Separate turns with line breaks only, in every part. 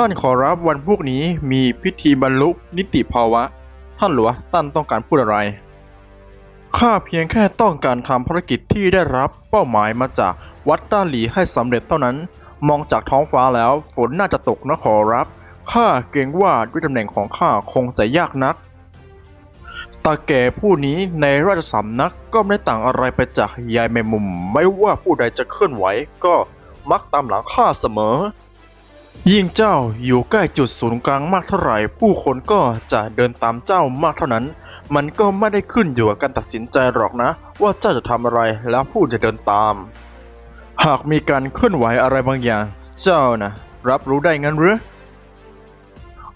ท่านขอรับวันพวกนี้มีพิธีบรรลุนิติภาวะ ท่านหลวงท่านต้องการพูดอะไร ข้าเพียงแค่ต้องการทำภารกิจที่ได้รับเป้าหมายมาจากวัดต้าหลีให้สำเร็จเท่านั้น มองจากท้องฟ้าแล้วฝนน่าจะตกนะขอรับ ข้าเกรงว่าด้วยตำแหน่งของข้าคงจะยากนักตาแก่ผู้นี้ในราชสำนักก็ไม่ได้ต่างอะไรไปจากยายแมงมุม ไม่ว่าผู้ใดจะเคลื่อนไหวก็มักตามหลังข้าเสมอ ยิ่งเจ้าอยู่ใกล้จุดศูนย์กลางมากเท่าไหร่ ผู้คนก็จะเดินตามเจ้ามากเท่านั้น มันก็ไม่ได้ขึ้นอยู่กับการตัดสินใจหรอกนะ ว่าเจ้าจะทำอะไรแล้วผู้จะเดินตาม หากมีการเคลื่อนไหวอะไรบางอย่าง เจ้านะรับรู้ได้งั้นหรือ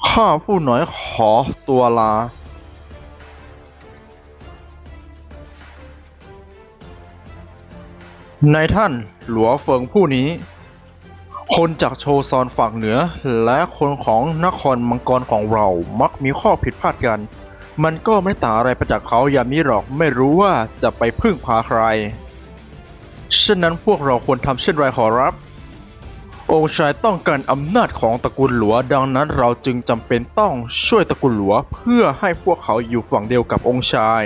ข้าผู้น้อยขอตัวลาในท่านหลัวเฟิงผู้นี้ คนจากโชซอนฝั่งเหนือ และคนของนครมังกรของเรามักมีข้อผิดพลาดกัน มันก็ไม่ต่างอะไรไปจากเขายามนี้หรอกไม่รู้ว่าจะไปพึ่งพาใครฉะนั้นพวกเราควรทำเช่นไรขอรับ องค์ชายต้องการอำนาจของตระกูลหลัว ดังนั้นเราจึงจำเป็นต้องช่วยตระกูลหลัว เพื่อให้พวกเขาอยู่ฝั่งเดียวกับองค์ชาย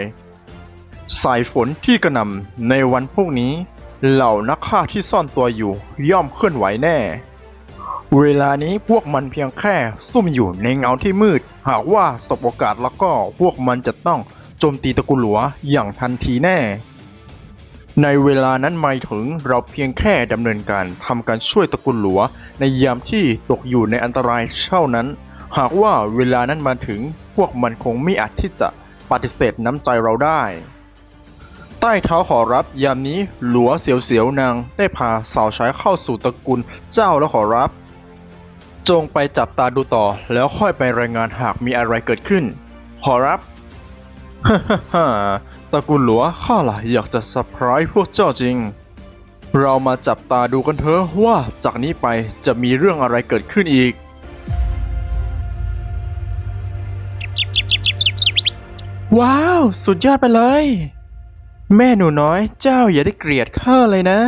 สายฝนที่กระหน่ำในวันพวกนี้ เหล่านักฆ่าที่ซ่อนตัวอยู่ย่อมเคลื่อนไหวแน่ เวลานี้พวกมันเพียงแค่ซุ่มอยู่ในเงาที่มืด หากว่าสบโอกาสแล้วก็พวกมันจะต้องโจมตีตะกูลหลัวอย่างทันทีแน่ ในเวลานั้นหมายถึงเราเพียงแค่ดำเนินการทำการช่วยตะกูลหลัว ในยามที่ตกอยู่ในอันตรายเท่านั้น หากว่าเวลานั้นมาถึงพวกมันคงไม่อาจที่จะปฏิเสธน้ำใจเราได้ ต้เท้าขอรับ ยามนี้หลัวเสียวๆนางได้พาสาวใช้เข้าสู่ตระกูลเจ้าแล้วขอรับ จงไปจับตาดูต่อแล้วค่อยไปรายงานหากมีอะไรเกิดขึ้น ขอรับฮ่าฮ่าฮ่าตระกูลหลัวข้าล่ะอยากจะเซอร์ไพรส์พวกเจ้าจริง เรามาจับตาดูกันเถอะว่าจากนี้ไปจะมีเรื่องอะไรเกิดขึ้นอีกว้าว สุดยอดไปเลย แม่หนูน้อยเจ้าอย่าได้เกลียดข้าเลยนะ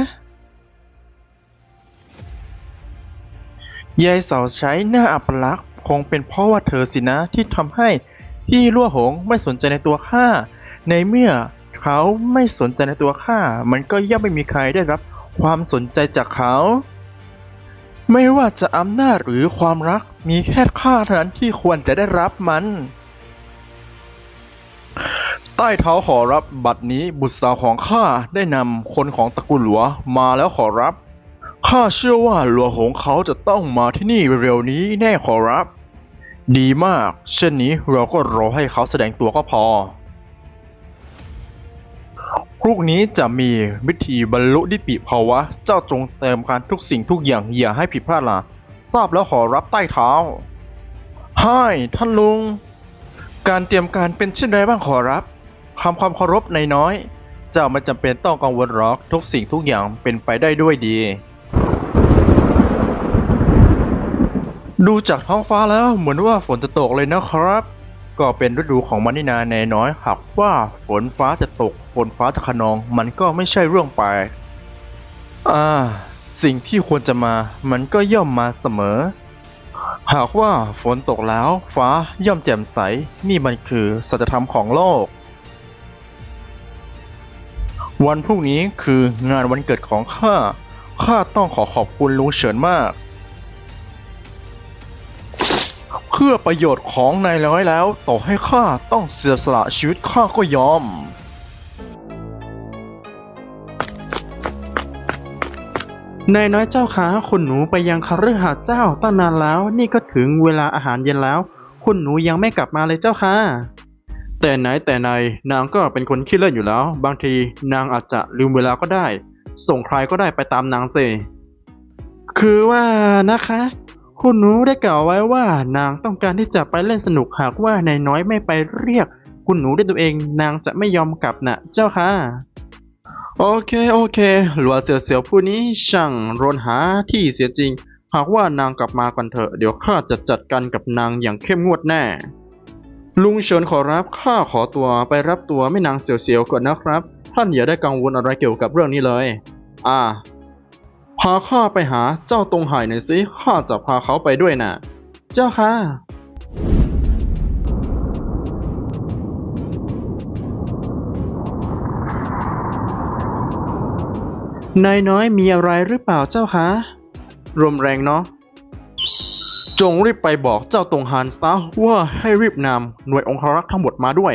ยายสาวใช้หน้าอัปลักษณ์คงเป็นเพราะว่าเธอสินะที่ทำให้พี่ลั่วหงไม่สนใจในตัวข้าในเมื่อเขาไม่สนใจในตัวข้ามันก็ย่อมไม่มีใครได้รับความสนใจจากเขา ไม่ว่าจะอำนาจหรือความรักมีแค่ข้าเท่านั้นที่ควรจะได้รับมัน ใต้เท้าขอรับบัดนี้บุตรสาวของข้าได้นำคนของตระกูลหลัวมาแล้วขอรับ ข้าเชื่อว่าหลัวหงเขาจะต้องมาที่นี่เร็วนี้แน่ขอรับ ดีมาก เช่นนี้เราก็รอให้เขาแสดงตัวก็พอพรุ่งนี้จะมีวิธีบรรลุนิติภาวะ เจ้าจงเติมการทุกสิ่งทุกอย่างอย่าให้ผิดพลาดล่ะทราบแล้วขอรับใต้เท้าให้ท่านลุง การเตรียมการเป็นเช่นไรบ้างขอรับ ทำความเคารพในน้อย เจ้าไม่จำเป็นต้องกังวลหรอกทุกสิ่งทุกอย่างเป็นไปได้ด้วยดี ดูจากท้องฟ้าแล้วเหมือนว่าฝนจะตกเลยนะครับ ก็เป็นฤดูของมันนี่นาในน้อยหากว่าฝนฟ้าจะตกฝนฟ้าจะขนองมันก็ไม่ใช่เรื่องแปลกอ่า สิ่งที่ควรจะมามันก็ย่อมมาเสมอหากว่าฝนตกแล้วฟ้าย่อมแจ่มใส นี่มันคือสัจธรรมของโลก วันพรุ่งนี้คืองานวันเกิดของข้า ข้าต้องขอขอบคุณลุงเฉินมาก เพื่อประโยชน์ของนายร้อยแล้ว ต่อให้ข้าต้องเสียสละชีวิตข้าก็ยอม
นายน้อยเจ้าขาคุณหนูไปยังคฤหาสน์เจ้าตั้งนานแล้ว นี่ก็ถึงเวลาอาหารเย็นแล้ว คุณหนูยังไม่กลับมาเลยเจ้าค่ะ แต่ไหนแต่ไหนนางก็เป็นคนขี้เล่นอยู่แล้ว บางทีนางอาจจะลืมเวลาก็ได้ ส่งใครก็ได้ไปตามนางสิคือว่านะคะคุณหนูได้กล่าวไว้ว่านางต้องการที่จะไปเล่นสนุกหากว่านายน้อยไม่ไปเรียก คุณหนูด้วยตัวเอง นางจะไม่ยอมกลับนะเจ้าค่ะโอเคโอเคหลัวเสียวเสียวๆผู้นี้ช่างรนหาที่เสียจริง หากว่านางกลับมากันเถอะเดี๋ยวข้าจะจัดการกับนางอย่างเข้มงวดแน่ ลุงเฉินขอรับ ข้าขอตัวไปรับตัวแม่นางเสียวเสียวๆก่อนนะครับ ท่านอย่าได้กังวลอะไรเกี่ยวกับเรื่องนี้เลย อ่า พาข้าไปหาเจ้าตรงไห่หน่อยสิ ข้าจะพาเขาไปด้วยน่ะ เจ้าค่ะนายน้อยมีอะไรหรือเปล่าเจ้าคะ รวมแรงเนาะ จงรีบไปบอกเจ้าตรงฮานซะว่าให้รีบนำหน่วยองครักษ์ทั้งหมดมาด้วย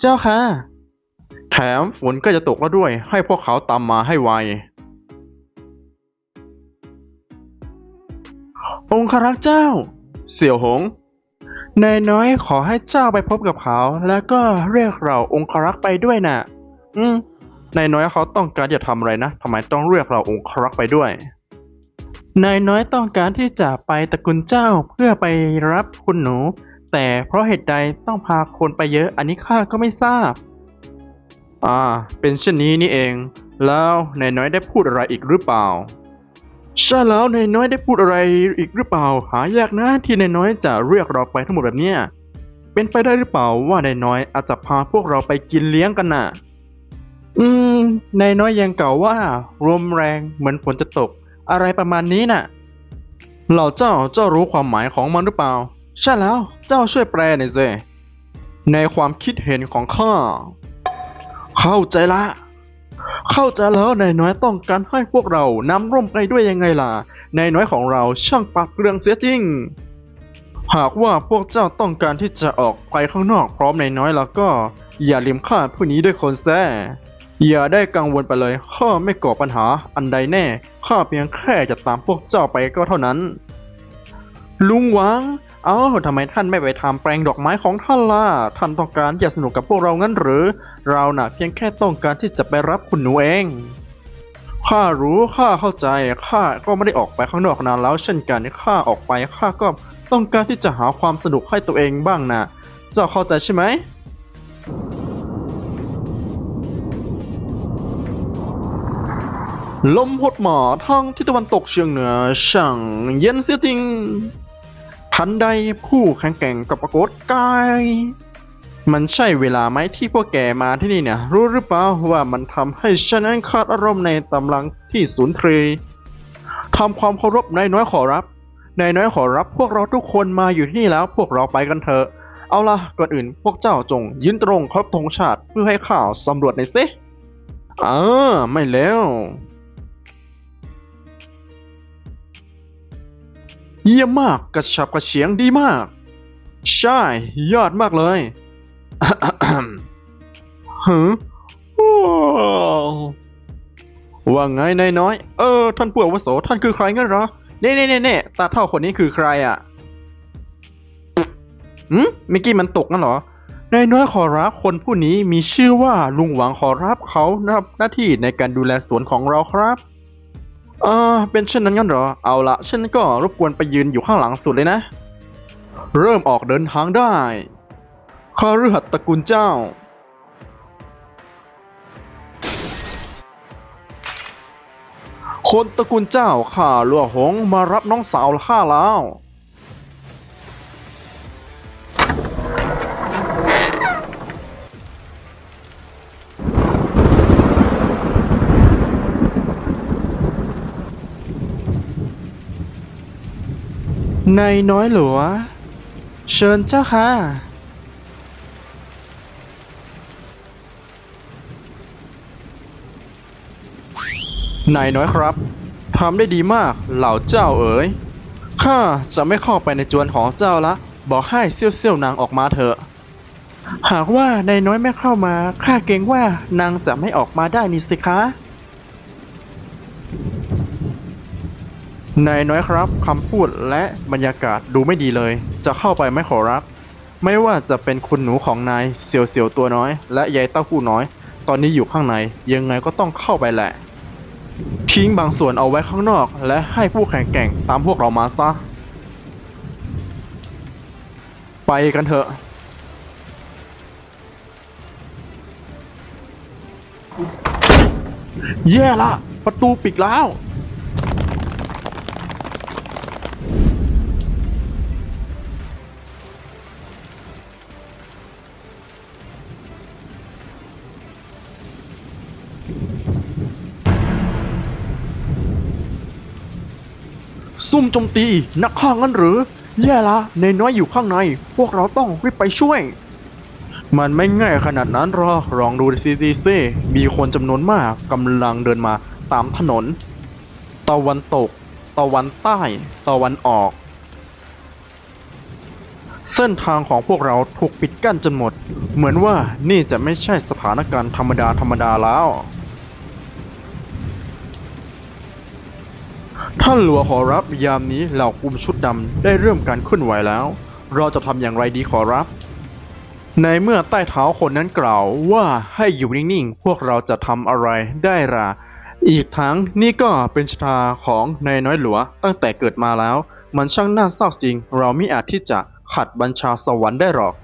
เจ้าค่ะ แถมฝนก็จะตกแล้วด้วย ให้พวกเขาตามมาให้ไว องครักษ์เจ้า เสี่ยวหง นายน้อยขอให้เจ้าไปพบกับเขา แล้วก็เรียกเราองครักษ์ไปด้วยน่ะ อืมนายน้อยเขาต้องการจะทำอะไรนะทำไมต้องเรียกเราองครักษ์ไปด้วย นายน้อยต้องการที่จะไปตระกูลเจ้าเพื่อไปรับคุณหนู แต่เพราะเหตุใดต้องพาคนไปเยอะอันนี้ข้าก็ไม่ทราบ อ่า เป็นเช่นนี้นี่เอง แล้วนายน้อยได้พูดอะไรอีกหรือเปล่าใช่แล้วนายน้อยได้พูดอะไรอีกหรือเปล่า หายากนะที่นายน้อยจะเรียกเราไปทั้งหมดแบบเนี้ยเป็นไปได้หรือเปล่าว่านายน้อยอาจจะพาพวกเราไปกินเลี้ยงกันน่ะ อืมนายน้อยยังเก่าว่าลมแรงเหมือนฝนจะตก อะไรประมาณนี้น่ะเหล่าเจ้าเจ้ารู้ความหมายของมันหรือเปล่า ใช่แล้วเจ้าช่วยแปลหน่อยสิในความคิดเห็นของข้าเข้าใจละ เข้าใจแล้วนายน้อยต้องการให้พวกเรานำร่มไปด้วยยังไงล่ะนายน้อยของเราช่างปากเรื่องเสียจริง หากว่าพวกเจ้าต้องการที่จะออกไปข้างนอกพร้อมนายน้อยแล้วก็ อย่าลืมข้าผู้นี้ด้วยคนแซ่ อย่าได้กังวลไปเลยข้าไม่ก่อปัญหาอันใดแน่ข้าเพียงแค่จะตามพวกเจ้าไปก็เท่านั้น ลุงหวัง เอ้าทำไมท่านไม่ไปทำแปลงดอกไม้ของท่านล่ะท่านต้องการจะสนุกกับพวกเรางั้นหรือ เราน่ะเพียงแค่ต้องการที่จะไปรับคุณหนูเองข้ารู้ข้าเข้าใจข้าก็ไม่ได้ออกไปข้างนอกนานแล้ว เช่นกันข้าออกไปข้าก็ต้องการที่จะหาความสนุกให้ตัวเองบ้างนะเจ้าเข้าใจใช่ไหม ลมพดหมาทางทิศตะวันตกเฉียงเหนือช่างเย็นเสียจริง ทันใดผู้แข่งแกร่งกับปรากฏกาย มันใช่เวลาไหมที่พวกแกมาที่นี่เนี่ย รู้หรือเปล่าว่ามันทำให้ฉันนั้นขาดอารมณ์ในตำลังที่ศูนย์ทรีทำความเคารพนายน้อยขอรับนายน้อยขอรับพวกเราทุกคนมาอยู่ที่นี่แล้วพวกเราไปกันเถอะ เอาล่ะก่อนอื่นพวกเจ้าจงยืนตรงครพธงชาติเพื่อให้ข่าวสำรวจหน่อยสิอ่าไม่แล้ว เยี่ยมมากกระฉับกระเฉียงดีมาก ใช่ ยอดมากเลยฮึว่าไงนายน้อย เออ ท่านผู้อาวุโสท่านคือใครงั้นเหรอเน่เน่เน่เน่ตาเท่าคนนี้คือใครอะหืมเมื่อกี้มันตกงั้นเหรอนายน้อยขอรับคนผู้นี้มีชื่อว่าลุงหวังขอรับเขารับหน้าที่ในการดูแลสวนของเราครับ อ่าเป็นเช่นนั้นงั้นเหรอ เอาละฉันก็รบกวนไปยืนอยู่ข้างหลังสุดเลยนะ เริ่มออกเดินทางได้ข้าฤหัสตระกูลเจ้า คนตระกูลเจ้าข้าลัวหงมารับน้องสาวข้าแล้ว นายน้อยหลว เชิญเจ้าค่ะ นายน้อยครับ ทำได้ดีมากเหล่าเจ้าเอ๋ย ข้าจะไม่เข้าไปในจวนของเจ้าละ บอกให้เซี่ยวเซี่ยวนางออกมาเถอะ หากว่านายน้อยไม่เข้ามา ข้าเกรงว่านางจะไม่ออกมาได้นี่สิคะ นายน้อยครับคำพูดและบรรยากาศดูไม่ดีเลย จะเข้าไปไม่ขอรับ ไม่ว่าจะเป็นคุณหนูของนายเสียวเสียวตัวน้อย และยายเต้าหู้น้อย ตอนนี้อยู่ข้างในยังไงก็ต้องเข้าไปแหละ ทิ้งบางส่วนเอาไว้ข้างนอก และให้ผู้แข่งแก่งตามพวกเรามาซะ ไปกันเถอะแย่ละ ประตูปิดแล้ว ซุ่มโจมตี นักฆ่างั้นหรือ แย่ละในน้อยอยู่ข้างใน พวกเราต้องรีบไปช่วย มันไม่ง่ายขนาดนั้นหรอกลองดูซิซิซิมีคนจำนวนมากกำลังเดินมาตามถนน ตะวันตก ตะวันใต้ ตะวันออก เส้นทางของพวกเราถูกปิดกั้นจนหมด เหมือนว่านี่จะไม่ใช่สถานการณ์ธรรมดาธรรมดาแล้ว ท่านหลวงขอรับยามนี้เหล่ากลุ่มชุดดำได้เริ่มการเคลื่อนไหวแล้ว เราจะทำอย่างไรดีขอรับ ในเมื่อใต้เท้าคนนั้นกล่าวว่าให้อยู่นิ่งๆ พวกเราจะทำอะไรได้ล่ะอีกทั้งนี่ก็เป็นชะตาของนายน้อยหลวงตั้งแต่เกิดมาแล้ว มันช่างน่าเศร้าจริง เราไม่อาจที่จะขัดบัญชาสวรรค์ได้หรอก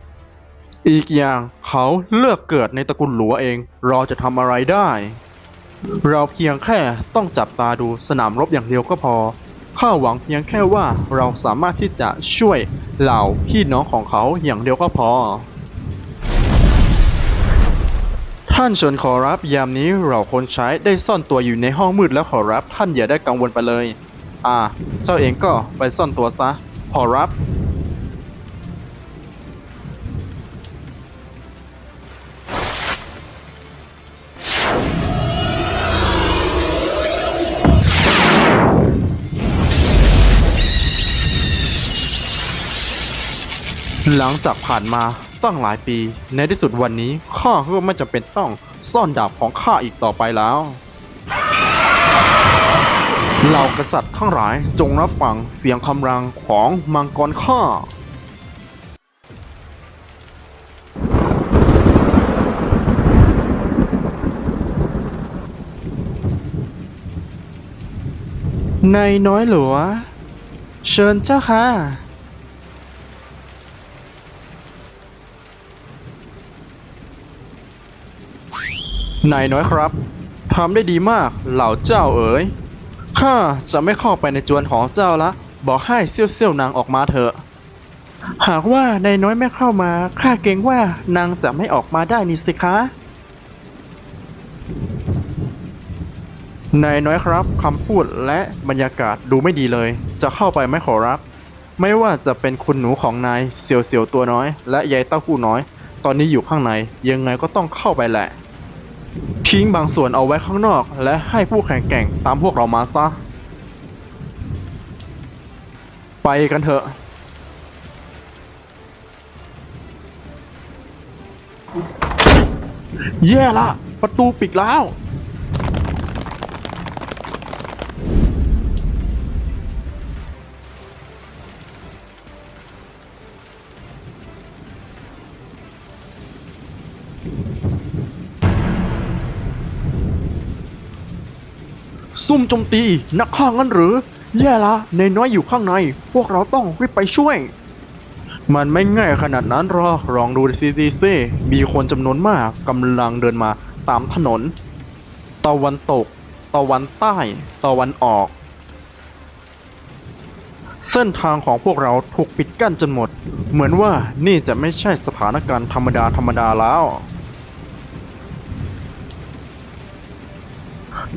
อีกอย่างเขาเลือกเกิดในตระกูลหลัวเอง เราจะทำอะไรได้ เราเพียงแค่ต้องจับตาดูสนามรบอย่างเดียวก็พอ ข้าหวังเพียงแค่ว่าเราสามารถที่จะช่วยเหล่าพี่น้องของเขาอย่างเดียวก็พอ ท่านเชิญขอรับยามนี้เราคนใช้ได้ซ่อนตัวอยู่ในห้องมืดแล้วขอรับท่านอย่าได้กังวลไปเลย อ่า เจ้าเองก็ไปซ่อนตัวซะ ขอรับ หลังจากผ่านมาตั้งหลายปี ในที่สุดวันนี้ข้าก็ไม่จำเป็นต้องซ่อนดาบของข้าอีกต่อไปแล้วเหล่ากษัตริย์ทั้งหลายจงรับฟังเสียงคำรางของมังกรข้าในน้อยหลว เชิญเจ้าค่ะ นายน้อยครับทำได้ดีมากเหล่าเจ้าเอ๋ยข้าจะไม่เข้าไปในจวนของเจ้าละ บอกให้เซี่ยวเซี่ยวนางออกมาเถอะ หากว่านายน้อยไม่เข้ามาข้าเกรงว่านางจะไม่ออกมาได้นี่สิคะนายน้อยครับคำพูดและบรรยากาศดูไม่ดีเลย จะเข้าไปไม่ขอรับ ไม่ว่าจะเป็นคุณหนูของนายเสี่ยวเสี่ยวตัวน้อย และยายเต้าหู้น้อย ตอนนี้อยู่ข้างในยังไงก็ต้องเข้าไปแหละ ทิ้งบางส่วนเอาไว้ข้างนอก และให้ผู้แข่งแก่งตามพวกเรามาซะ ไปกันเถอะแย่ละ ประตูปิดแล้ว ซุ่มโจมตีนักฆ่างั้นหรือ แย่ละในน้อยอยู่ข้างใน พวกเราต้องรีบไปช่วย มันไม่ง่ายขนาดนั้นหรอกลองดูซิซิซิมีคนจำนวนมากกำลังเดินมาตามถนน ตะวันตก ตะวันใต้ ตะวันออก เส้นทางของพวกเราถูกปิดกั้นจนหมด เหมือนว่านี่จะไม่ใช่สถานการณ์ธรรมดาธรรมดาแล้ว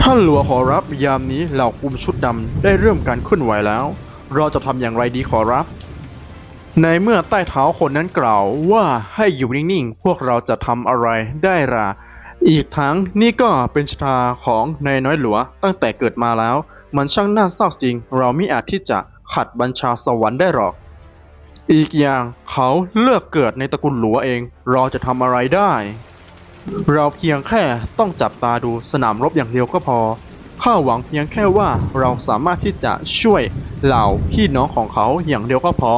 ท่านหลวงขอรับยามนี้เหล่ากลุ่มชุดดำได้เริ่มการเคลื่อนไหวแล้ว เราจะทำอย่างไรดีขอรับ ในเมื่อใต้เท้าคนนั้นกล่าวว่าให้อยู่นิ่งๆ พวกเราจะทำอะไรได้ล่ะอีกทั้งนี่ก็เป็นชะตาของนายน้อยหลวงตั้งแต่เกิดมาแล้ว มันช่างน่าเศร้าจริง เราไม่อาจที่จะขัดบัญชาสวรรค์ได้หรอก อีกอย่างเขาเลือกเกิดในตระกูลหลัวเอง เราจะทำอะไรได้ เราเพียงแค่ต้องจับตาดูสนามรบอย่างเดียวก็พอ ข้าหวังเพียงแค่ว่าเราสามารถที่จะช่วยเหล่าพี่น้องของเขาอย่างเดียวก็พอ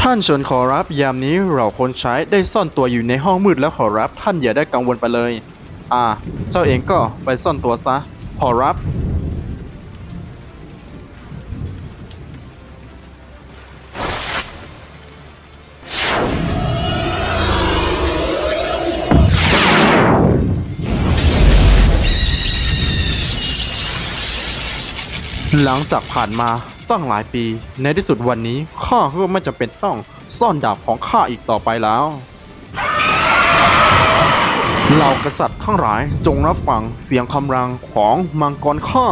ท่านเชิญขอรับยามนี้เราคนใช้ได้ซ่อนตัวอยู่ในห้องมืดแล้วขอรับท่านอย่าได้กังวลไปเลย อ่า เจ้าเองก็ไปซ่อนตัวซะ ขอรับ หลังจากผ่านมาตั้งหลายปี ในที่สุดวันนี้ข้าก็ไม่จำเป็นต้องซ่อนดาบของข้าอีกต่อไปแล้วเหล่ากษัตริย์ทั้งหลายจงรับฟังเสียงคำรางของมังกรข้า